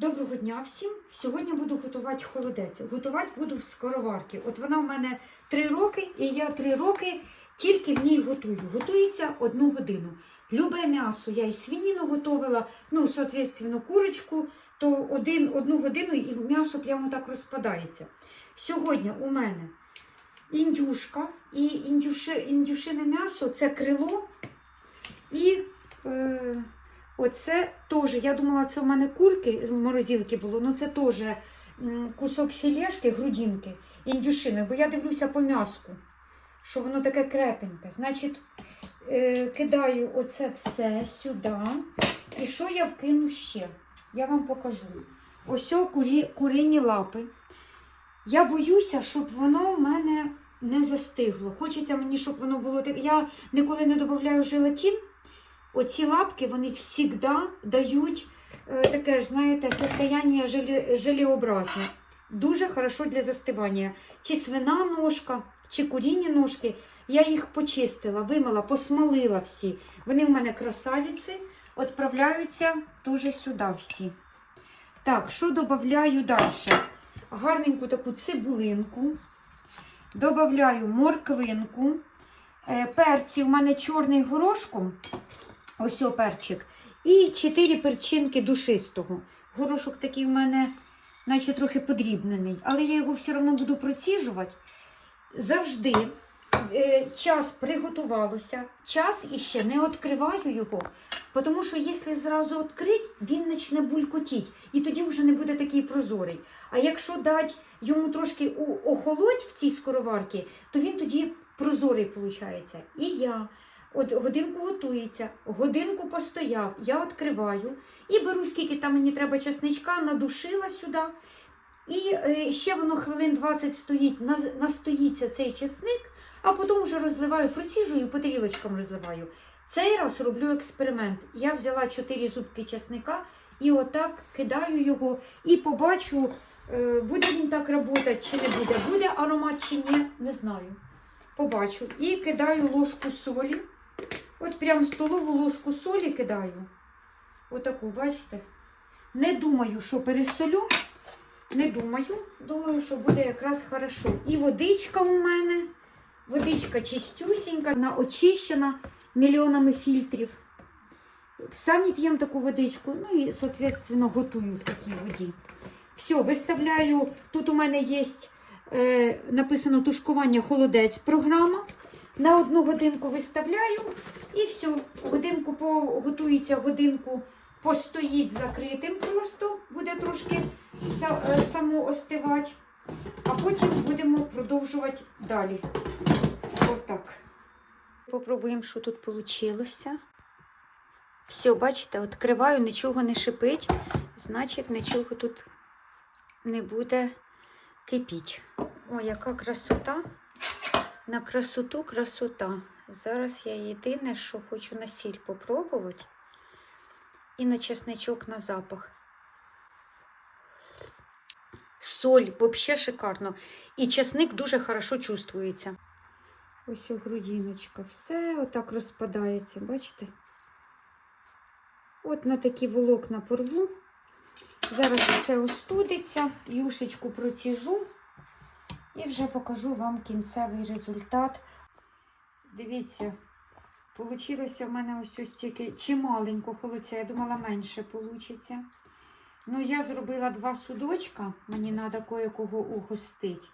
Доброго дня всім! Сьогодні буду готувати холодець. Готувати буду в скороварці. От вона в мене 3 роки, і я 3 роки тільки в ній готую. Готується одну годину. Любе м'ясо, я і свинину готувала, ну, соответственно, курочку, то один, одну годину і м'ясо прямо так розпадається. Сьогодні у мене індюшка і індюши, індюшине м'ясо це крило і. Е, Оце теж, я думала, це в мене курки з морозилки було, ну це теж кусок філешки, грудинки, індюшини, бо я дивлюся по м'яску, що воно таке крепеньке. Значить, е, кидаю оце все сюди. І що я вкину ще? Я вам покажу. Ось курі, курині лапи. Я боюся, щоб воно в мене не застигло. Хочеться мені, щоб воно було таке. Я ніколи не додаю желатин. Оці лапки вони завжди дають е, таке ж, знаєте, состояние желе, желеобразне. Дуже хорошо для застивання. Чи свина ножка, чи курінні ножки. Я їх почистила, вимила, посмалила всі. Вони в мене красавиці. Відправляються теж сюди всі. Так, що додаю далі? Гарненьку таку цибулинку. Добавляю морквинку. Е, Перці в мене чорний горошком. Ось о перчик. І 4 перчинки душистого. Горошок такий у мене, наче трохи подрібнений, але я його все одно буду проціжувати. Завжди е, час приготувалося, час іще не відкриваю його, тому що якщо зразу відкрити, він почне булькотіти, і тоді вже не буде такий прозорий. А якщо дати йому трошки охолодь в цій скороварці, то він тоді прозорий виходить. І я. От годинку готується, годинку постояв, я відкриваю і беру, скільки там мені треба чесничка, надушила сюди. І е, ще воно хвилин 20 стоїть, настоїться цей чесник, а потім вже розливаю, проціжую, по тарілочкам розливаю. Цей раз роблю експеримент. Я взяла 4 зубки чесника і отак кидаю його і побачу, е, буде він так працювати чи не буде. Буде аромат чи ні, не знаю. Побачу. І кидаю ложку солі. От прям столову ложку солі кидаю. Отаку, бачите? Не думаю, що пересолю. Не думаю. Думаю, що буде якраз хорошо. І водичка у мене. Водичка чистюсінька, вона очищена мільйонами фільтрів. Самі п'ємо таку водичку, ну і, соответственно, готую в такій воді. Все, виставляю. Тут у мене є е, написано тушкування холодець програма. На одну годинку виставляю і все. Годинку готується, годинку постоїть закритим просто, буде трошки е, само остивати. А потім будемо продовжувати далі. Отак. Попробуємо, що тут вийшло. Все, бачите, відкриваю, нічого не шипить, значить нічого тут не буде кипіть. О, яка красота. На красоту красота. Зараз я єдине, що хочу на сіль попробувати. І на чесничок на запах. Соль, взагалі шикарно. І чесник дуже хорошо чувствується. Ось о, грудиночка. Все отак розпадається, бачите? От на такі волокна порву. Зараз все остудиться, юшечку проціжу. І вже покажу вам кінцевий результат. Дивіться, вийшло в мене ось ось тільки чималенько холодця. Я думала, менше вийде. Ну, я зробила два судочка, мені треба кое-кого угостити.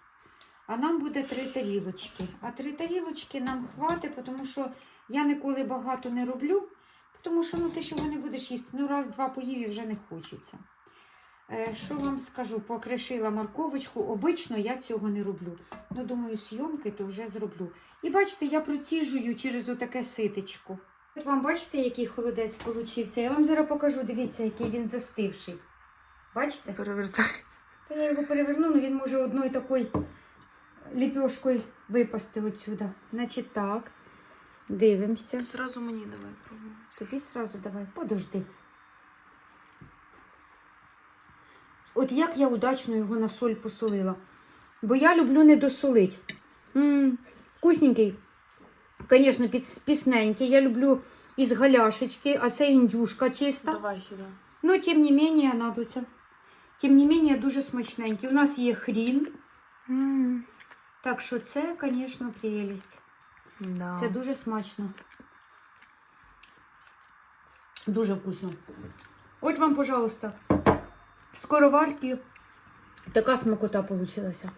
А нам буде три тарілочки. А три тарілочки нам хватить, тому що я ніколи багато не роблю, тому що ну, ти що не будеш їсти. Ну, раз-два поїв і вже не хочеться. Е, Що вам скажу? Покришила морковочку. Обично я цього не роблю. Ну, думаю, зйомки то вже зроблю. І бачите, я проціжую через отаке ситечко. От вам бачите, який холодець получився? Я вам зараз покажу, дивіться, який він застивший. Бачите? Перевертай. Та я його переверну, але він може одною такою ліпьошкою випасти отсюда. Значить так. Дивимося. Сразу мені давай пробувати. Тобі сразу давай, подожди. От як я удачно його на соль посолила. Бо я люблю не досолить. М, Вкусненький. Звісно, пісненький. Я люблю із галяшечки, а це індюшка чиста. Давай сюди. Но тем не менее, це. Тим не менше, дуже смачненький. У нас є хрін, М, так що це, звісно, прелість. Да. Це дуже смачно. Дуже вкусно. От вам, пожалуйста, скороварки така смакота вийшла.